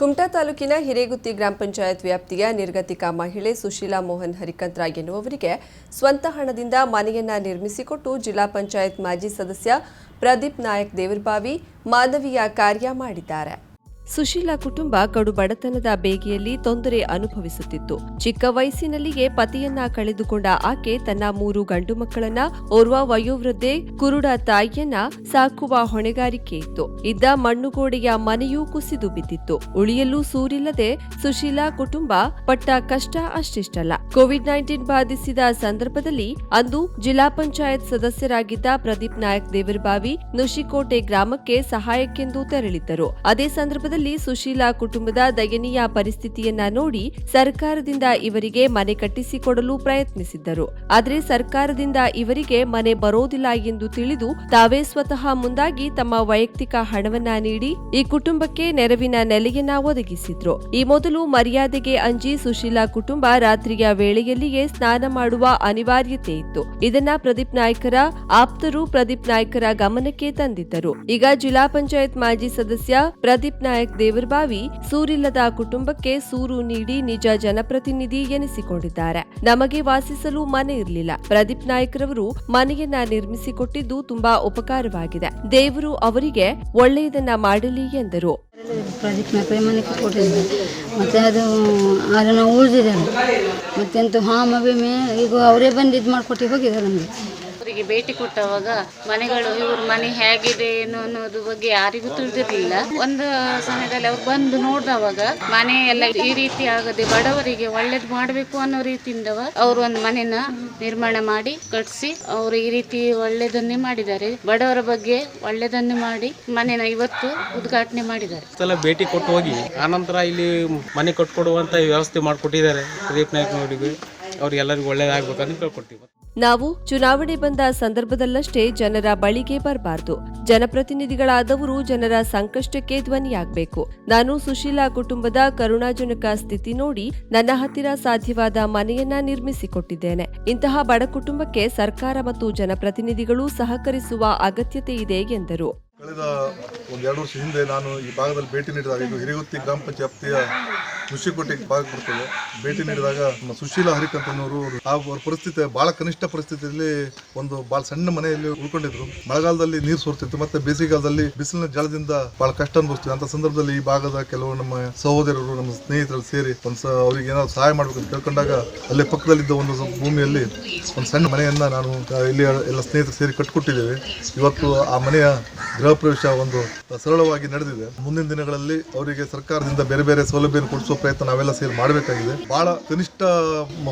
ಕುಮಟಾ ತಾಲೂಕಿನ ಹಿರೇಗುತ್ತಿ ಗ್ರಾಮ ಪಂಚಾಯತ್ ವ್ಯಾಪ್ತಿಯ ನಿರ್ಗತಿಕ ಮಹಿಳೆ ಸುಶೀಲಾ ಮೋಹನ್ ಹರಿಕಂತ್ರ ಎನ್ನುವವರಿಗೆ ಸ್ವಂತ ಹಣದಿಂದ ಮನೆಯನ್ನ ನಿರ್ಮಿಸಿಕೊಟ್ಟು ಜಿಲ್ಲಾ ಪಂಚಾಯತ್ ಮಾಜಿ ಸದಸ್ಯ ಪ್ರದೀಪ್ ನಾಯಕ್ ದೇವರಬಾವಿ ಮಾನವೀಯ ಕಾರ್ಯ ಮಾಡಿದ್ದಾರೆ. ಸುಶೀಲಾ ಕುಟುಂಬ ಕಡು ಬಡತನದ ಬೇಗೆಯಲ್ಲಿ ತೊಂದರೆ ಅನುಭವಿಸುತ್ತಿತ್ತು. ಚಿಕ್ಕ ವಯಸ್ಸಿನಲ್ಲಿಯೇ ಪತಿಯನ್ನ ಕಳೆದುಕೊಂಡ ಆಕೆ ತನ್ನ ಮೂರು ಗಂಡು ಮಕ್ಕಳನ್ನ, ಓರ್ವ ವಯೋವೃದ್ಧೆ ಕುರುಡ ತಾಯಿಯನ್ನ ಸಾಕುವ ಹೊಣೆಗಾರಿಕೆ ಇತ್ತು. ಇದ್ದ ಮಣ್ಣುಗೋಡೆಯ ಮನೆಯೂ ಕುಸಿದು ಬಿದ್ದಿತ್ತು. ಉಳಿಯಲು ಸೂರಿಲ್ಲದೆ ಸುಶೀಲಾ ಕುಟುಂಬ ಪಟ್ಟ ಕಷ್ಟ ಅಷ್ಟಿಷ್ಟಲ್ಲ. ಕೋವಿಡ್ ನೈನ್ಟೀನ್ ಬಾಧಿಸಿದ ಸಂದರ್ಭದಲ್ಲಿ ಅಂದು ಜಿಲ್ಲಾ ಪಂಚಾಯತ್ ಸದಸ್ಯರಾಗಿದ್ದ ಪ್ರದೀಪ್ ನಾಯಕ್ ದೇವರಬಾವಿ ನುಶಿಕೋಟೆ ಗ್ರಾಮಕ್ಕೆ ಸಹಾಯಕ್ಕೆಂದು ತೆರಳಿದ್ದರು. ಅದೇ ಸಂದರ್ಭದಲ್ಲಿ ಸುಶೀಲಾ ಕುಟುಂಬದ ದಯನೀಯ ಪರಿಸ್ಥಿತಿಯನ್ನ ನೋಡಿ ಸರ್ಕಾರದಿಂದ ಇವರಿಗೆ ಮನೆ ಕಟ್ಟಿಸಿಕೊಡಲು ಪ್ರಯತ್ನಿಸಿದ್ದರು. ಆದರೆ ಸರ್ಕಾರದಿಂದ ಇವರಿಗೆ ಮನೆ ಬರೋದಿಲ್ಲ ಎಂದು ತಿಳಿದು ತಾವೇ ಸ್ವತಃ ಮುಂದಾಗಿ ತಮ್ಮ ವೈಯಕ್ತಿಕ ಹಣವನ್ನ ನೀಡಿ ಈ ಕುಟುಂಬಕ್ಕೆ ನೆರವಿನ ನೆಲೆಯನ್ನ ಒದಗಿಸಿದ್ರು. ಈ ಮೊದಲು ಮರ್ಯಾದೆಗೆ ಅಂಜಿ ಸುಶೀಲಾ ಕುಟುಂಬ ರಾತ್ರಿಯ ವೇಳೆಯಲ್ಲಿಯೇ ಸ್ನಾನ ಮಾಡುವ ಅನಿವಾರ್ಯತೆ ಇತ್ತು. ಇದನ್ನ ಪ್ರದೀಪ್ ನಾಯ್ಕರ, ಆಪ್ತರು ಪ್ರದೀಪ್ ನಾಯ್ಕರ ಗಮನಕ್ಕೆ ತಂದಿದ್ದರು. ಈಗ ಜಿಲ್ಲಾ ಪಂಚಾಯತ್ ಮಾಜಿ ಸದಸ್ಯ ಪ್ರದೀಪ್ ನಾಯಕ್ ದೇವರಬಾವಿ ಸೂರಿಲ್ಲದ ಕುಟುಂಬಕ್ಕೆ ಸೂರು ನೀಡಿ ನಿಜ ಜನಪ್ರತಿನಿಧಿ ಎನಿಸಿಕೊಂಡಿದ್ದಾರೆ. ನಮಗೆ ವಾಸಿಸಲು ಮನೆ ಇರಲಿಲ್ಲ. ಪ್ರದೀಪ್ ನಾಯ್ಕರವರು ಮನೆಯನ್ನ ನಿರ್ಮಿಸಿಕೊಟ್ಟಿದ್ದು ತುಂಬಾ ಉಪಕಾರವಾಗಿದೆ. ದೇವರು ಅವರಿಗೆ ಒಳ್ಳೆಯದನ್ನ ಮಾಡಲಿ ಎಂದರು. ಮತ್ತೆ ಮೇಲೆ ಮನೆ ಕೊಟ್ಟಿದ್ದೆ. ಮತ್ತು ಅದು ಮತ್ತೆಂತೂ ಹಾಮ ಮೇ, ಈಗ ಅವರೇ ಬಂದು ಇದು ಮಾಡಿಕೊಟ್ಟು ಹೋಗಿದ್ದಾರೆ ನಮಗೆ. ಅವರಿಗೆ ಭೇಟಿ ಕೊಟ್ಟವಾಗ ಮನೆಗಳು, ಇವ್ರ ಮನೆ ಹೇಗಿದೆ ಏನು ಅನ್ನೋದು ಬಗ್ಗೆ ಯಾರಿಗೂ ತಿಳಿದಿರಲಿಲ್ಲ. ಒಂದು ಸಮಯದಲ್ಲಿ ಅವ್ರು ಬಂದು ನೋಡಿದವಾಗ ಮನೆ ಎಲ್ಲ ಈ ರೀತಿ ಆಗದೆ ಬಡವರಿಗೆ ಒಳ್ಳೇದು ಮಾಡಬೇಕು ಅನ್ನೋ ರೀತಿಯಿಂದ ಅವರು ಒಂದು ಮನೆನ ನಿರ್ಮಾಣ ಮಾಡಿ ಕಟ್ಟಿಸಿ ಅವರು ಈ ರೀತಿ ಒಳ್ಳೇದನ್ನೇ ಮಾಡಿದ್ದಾರೆ. ಬಡವರ ಬಗ್ಗೆ ಒಳ್ಳೇದನ್ನೇ ಮಾಡಿ ಮನೆನ ಇವತ್ತು ಉದ್ಘಾಟನೆ ಮಾಡಿದ್ದಾರೆ. ಸಲ ಭೇಟಿ ಕೊಟ್ಟು ಹೋಗಿ, ಆನಂತರ ಇಲ್ಲಿ ಮನೆ ಕಟ್ಕೊಡುವಂತ ವ್ಯವಸ್ಥೆ ಮಾಡಿಕೊಟ್ಟಿದ್ದಾರೆ. ಪ್ರದೀಪ್ ಎಲ್ಲರಿಗೂ ಅವ್ರಿಗೆಲ್ಲರಿಗೂ ಅಂತ ಕೇಳ್ಕೊಡ್ತೀವಿ ನಾವು ಚುನಾವಣೆ ಬಂದ ಸಂದರ್ಭದಲ್ಲಷ್ಟೇ ಜನರ ಬಳಿಗೆ ಬರಬಾರದು. ಜನಪ್ರತಿನಿಧಿಗಳಾದವರು ಜನರ ಸಂಕಷ್ಟಕ್ಕೆ ಧ್ವನಿಯಾಗಬೇಕು. ನಾನು ಸುಶೀಲಾ ಕುಟುಂಬದ ಕರುಣಾಜನಕ ಸ್ಥಿತಿ ನೋಡಿ ನನ್ನ ಹತ್ತಿರ ಸಾಧ್ಯವಾದ ಮನೆಯನ್ನ ನಿರ್ಮಿಸಿಕೊಟ್ಟಿದ್ದೇನೆ. ಇಂತಹ ಬಡ ಕುಟುಂಬಕ್ಕೆ ಸರ್ಕಾರ ಮತ್ತು ಜನಪ್ರತಿನಿಧಿಗಳು ಸಹಕರಿಸುವ ಅಗತ್ಯತೆ ಇದೆ ಎಂದರು. ಕಳೆದ ಒಂದು ಎರಡು ವರ್ಷ ಹಿಂದೆ ನಾನು ಈ ಭಾಗದಲ್ಲಿ ಭೇಟಿ ನೀಡಿದಾಗ ಇದು ಹಿರಿಗುತ್ತಿ ಗ್ರಾಮ ಪಂಚಾಯತಿಯ ಕೃಷಿಕೋಟೆಗೆ ಕೃಷಿಕೋಟೆ ಭಾಗ ಬರ್ತದೆ ಭೇಟಿ ನೀಡಿದಾಗ ನಮ್ಮ ಸುಶೀಲ ಹರಿಕಂತನವರು ಆ ಪರಿಸ್ಥಿತಿ ಬಹಳ ಕನಿಷ್ಠ ಪರಿಸ್ಥಿತಿಯಲ್ಲಿ ಒಂದು ಬಹಳ ಸಣ್ಣ ಮನೆಯಲ್ಲಿ ಉಳ್ಕೊಂಡಿದ್ರು. ಮಳೆಗಾಲದಲ್ಲಿ ನೀರು ಸೋರ್ತಿತ್ತು ಮತ್ತೆ ಬೇಸಿಗೆಗಾಲದಲ್ಲಿ ಬಿಸಿಲಿನ ಜಲದಿಂದ ಬಹಳ ಕಷ್ಟ ಅನುಭವಿಸ್ತೀವಿ. ಅಂತ ಸಂದರ್ಭದಲ್ಲಿ ಈ ಭಾಗದ ಕೆಲವು ನಮ್ಮ ಸಹೋದರರು, ನಮ್ಮ ಸ್ನೇಹಿತರು ಸೇರಿ ಒಂದು ಅವ್ರಿಗೆ ಏನಾದ್ರು ಸಹಾಯ ಮಾಡಬೇಕು ಅಂತ ಕೇಳ್ಕೊಂಡಾಗ ಅಲ್ಲೇ ಪಕ್ಕದಲ್ಲಿದ್ದ ಒಂದು ಭೂಮಿಯಲ್ಲಿ ಒಂದು ಸಣ್ಣ ಮನೆಯನ್ನ ನಾನು ಇಲ್ಲಿ ಎಲ್ಲ ಸ್ನೇಹಿತರು ಸೇರಿ ಕಟ್ಕೊಟ್ಟಿದ್ದೇವೆ. ಇವತ್ತು ಆ ಮನೆಯ ಗೃಹ ಪ್ರವೇಶ ಒಂದು ಸರಳವಾಗಿ ನಡೆದಿದೆ. ಮುಂದಿನ ದಿನಗಳಲ್ಲಿ ಅವರಿಗೆ ಸರ್ಕಾರದಿಂದ ಬೇರೆ ಬೇರೆ ಸೌಲಭ್ಯ ಕೊಡಿಸುವ ಪ್ರಯತ್ನ ನಾವೆಲ್ಲ ಸೇರಿ ಮಾಡಬೇಕಾಗಿದೆ. ಬಹಳ ಕನಿಷ್ಠ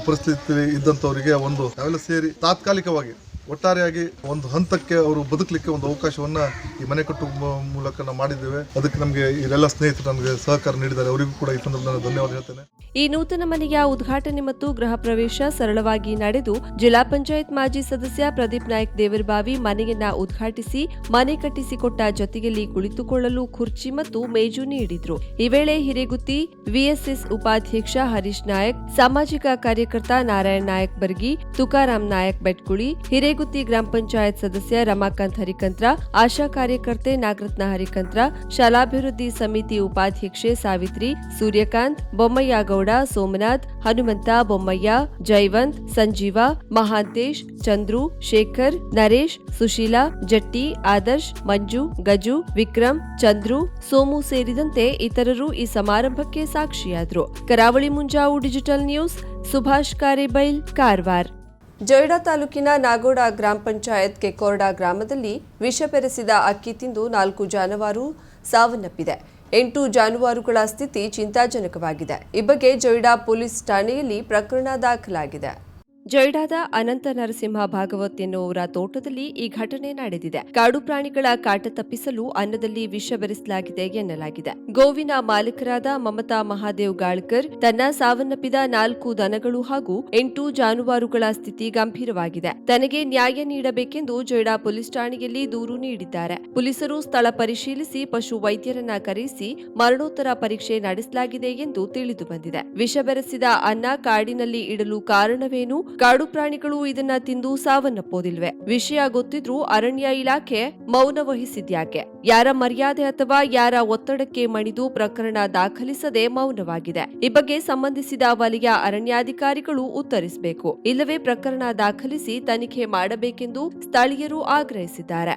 ಪರಿಸ್ಥಿತಿ ಇದ್ದಂಥವರಿಗೆ ಒಂದು ನಾವೆಲ್ಲ ಸೇರಿ ತಾತ್ಕಾಲಿಕವಾಗಿ ಒಟ್ಟಾರೆಯಾಗಿ ಒಂದು ಹಂತಕ್ಕೆ ಅವರು ಬದುಕಲಿಕ್ಕೆ ಒಂದು ಅವಕಾಶವನ್ನ ಈ ಮನೆ ಕಟ್ಟುವ ಮೂ- ಮೂಲಕ ನಾವು ಮಾಡಿದ್ದೇವೆ. ಅದಕ್ಕೆ ನಮಗೆ ಇವರೆಲ್ಲ ಸ್ನೇಹಿತರು ನಮಗೆ ಸಹಕಾರ ನೀಡಿದ್ದಾರೆ. ಅವರಿಗೂ ಕೂಡ ಈ ಸಂದರ್ಭದಲ್ಲಿ ಧನ್ಯವಾದ ಹೇಳ್ತೇನೆ. ಈ ನೂತನ ಮನೆಯ ಉದ್ಘಾಟನೆ ಮತ್ತು ಗೃಹ ಪ್ರವೇಶ ಸರಳವಾಗಿ ನಡೆದು ಜಿಲ್ಲಾ ಪಂಚಾಯತ್ ಮಾಜಿ ಸದಸ್ಯ ಪ್ರದೀಪ್ ನಾಯಕ್ ದೇವರಬಾವಿ ಮನೆಯನ್ನ ಉದ್ಘಾಟಿಸಿ ಮನೆ ಕಟ್ಟಿಸಿಕೊಟ್ಟ ಜೊತೆಯಲ್ಲಿ ಕುಳಿತುಕೊಳ್ಳಲು ಕುರ್ಚಿ ಮತ್ತು ಮೇಜು ನೀಡಿದ್ರು. ಈ ವೇಳೆ ಹಿರೇಗುತ್ತಿ ವಿಎಸ್ಎಸ್ ಉಪಾಧ್ಯಕ್ಷ ಹರೀಶ್ ನಾಯಕ್, ಸಾಮಾಜಿಕ ಕಾರ್ಯಕರ್ತ ನಾರಾಯಣ್ ನಾಯಕ್ ಬರ್ಗಿ ತುಕಾರಾಮ್ ನಾಯಕ್ ಬೆಟ್ಕುಳಿ, ಹಿರೇಗುತ್ತಿ ಗ್ರಾಮ ಪಂಚಾಯತ್ ಸದಸ್ಯ ರಮಾಕಾಂತ್ ಹರಿಕಂತ್ರ, ಆಶಾ ಕಾರ್ಯಕರ್ತೆ ನಾಗರತ್ನ ಹರಿಕಂತ್ರ, ಶಾಲಾಭಿವೃದ್ಧಿ ಸಮಿತಿ ಉಪಾಧ್ಯಕ್ಷೆ ಸಾವಿತ್ರಿ, ಸೂರ್ಯಕಾಂತ್, ಬೊಮ್ಮಯ್ಯ ಗೌಡ, ಸೋಮನಾಥ್, ಹನುಮಂತ, ಬೊಮ್ಮಯ್ಯ, ಜೈವಂತ್, ಸಂಜೀವ, ಮಹಾಂತೇಶ್, ಚಂದ್ರು, ಶೇಖರ್, ನರೇಶ್, ಸುಶೀಲಾ, ಜಟ್ಟಿ, ಆದರ್ಶ್, ಮಂಜು, ಗಜು, ವಿಕ್ರಮ್, ಚಂದ್ರು, ಸೋಮು ಸೇರಿದಂತೆ ಇತರರು ಈ ಸಮಾರಂಭಕ್ಕೆ ಸಾಕ್ಷಿಯಾದರು. Karavali Munjavu digital news, Subhash Karebail, Karwar. Joida ತಾಲೂಕಿನ ನಾಗೋಡ ಗ್ರಾಮ ಪಂಚಾಯತ್ ಕೆಕೋರ್ಡಾ ಗ್ರಾಮದಲ್ಲಿ ವಿಷ ಬೆರೆಸಿದ ಅಕ್ಕಿ ತಿಂದು ನಾಲ್ಕು ಜಾನುವಾರು ಸಾವನ್ನಪ್ಪಿದೆ. ಎಂಟು ಜಾನುವಾರುಗಳ ಸ್ಥಿತಿ ಚಿಂತಾಜನಕವಾಗಿದೆ. ಈ ಬಗ್ಗೆ ಜೊಯ್ಡಾ ಪೊಲೀಸ್ ಠಾಣೆಯಲ್ಲಿ ಪ್ರಕರಣ ದಾಖಲಾಗಿದೆ. ಜೊಯ್ಡಾದ ಅನಂತ ನರಸಿಂಹ ಭಾಗವತ್ ಎನ್ನುವರ ತೋಟದಲ್ಲಿ ಈ ಘಟನೆ ನಡೆದಿದೆ. ಕಾಡು ಪ್ರಾಣಿಗಳ ಕಾಟ ತಪ್ಪಿಸಲು ಅನ್ನದಲ್ಲಿ ವಿಷ ಬೆರೆಸಲಾಗಿದೆ ಎನ್ನಲಾಗಿದೆ. ಗೋವಿನ ಮಾಲೀಕರಾದ ಮಮತಾ ಮಹಾದೇವ್ ಗಾಳ್ಕರ್ ತನ್ನ ಸಾವನ್ನಪ್ಪಿದ ನಾಲ್ಕು ದನಗಳು ಹಾಗೂ ಎಂಟು ಜಾನುವಾರುಗಳ ಸ್ಥಿತಿ ಗಂಭೀರವಾಗಿದೆ. ತನಗೆ ನ್ಯಾಯ ನೀಡಬೇಕೆಂದು ಜೊಯ್ಡಾ ಪೊಲೀಸ್ ಠಾಣೆಯಲ್ಲಿ ದೂರು ನೀಡಿದ್ದಾರೆ. ಪೊಲೀಸರು ಸ್ಥಳ ಪರಿಶೀಲಿಸಿ ಪಶು ವೈದ್ಯರನ್ನ ಕರೆಸಿ ಮರಣೋತ್ತರ ಪರೀಕ್ಷೆ ನಡೆಸಲಾಗಿದೆ ಎಂದು ತಿಳಿದು ಬಂದಿದೆ. ವಿಷ ಬೆರೆಸಿದ ಅನ್ನ ಕಾಡಿನಲ್ಲಿ ಇಡಲು ಕಾರಣವೇನು? ಕಾಡು ಪ್ರಾಣಿಗಳು ಇದನ್ನ ತಿಂದು ಸಾವನ್ನಪ್ಪೋದಿಲ್ವೆ ವಿಷಯ ಗೊತ್ತಿದ್ರೂ ಅರಣ್ಯ ಇಲಾಖೆ ಮೌನ ವಹಿಸಿದ್ಯಾಕೆ? ಯಾರ ಮರ್ಯಾದೆ ಅಥವಾ ಯಾರ ಒತ್ತಡಕ್ಕೆ ಮಣಿದು ಪ್ರಕರಣ ದಾಖಲಿಸದೆ ಮೌನವಾಗಿದೆ. ಈ ಬಗ್ಗೆ ಸಂಬಂಧಿಸಿದ ವಲಯ ಅರಣ್ಯಾಧಿಕಾರಿಗಳು ಉತ್ತರಿಸಬೇಕು. ಇಲ್ಲವೇ ಪ್ರಕರಣ ದಾಖಲಿಸಿ ತನಿಖೆ ಮಾಡಬೇಕೆಂದು ಸ್ಥಳೀಯರು ಆಗ್ರಹಿಸಿದ್ದಾರೆ.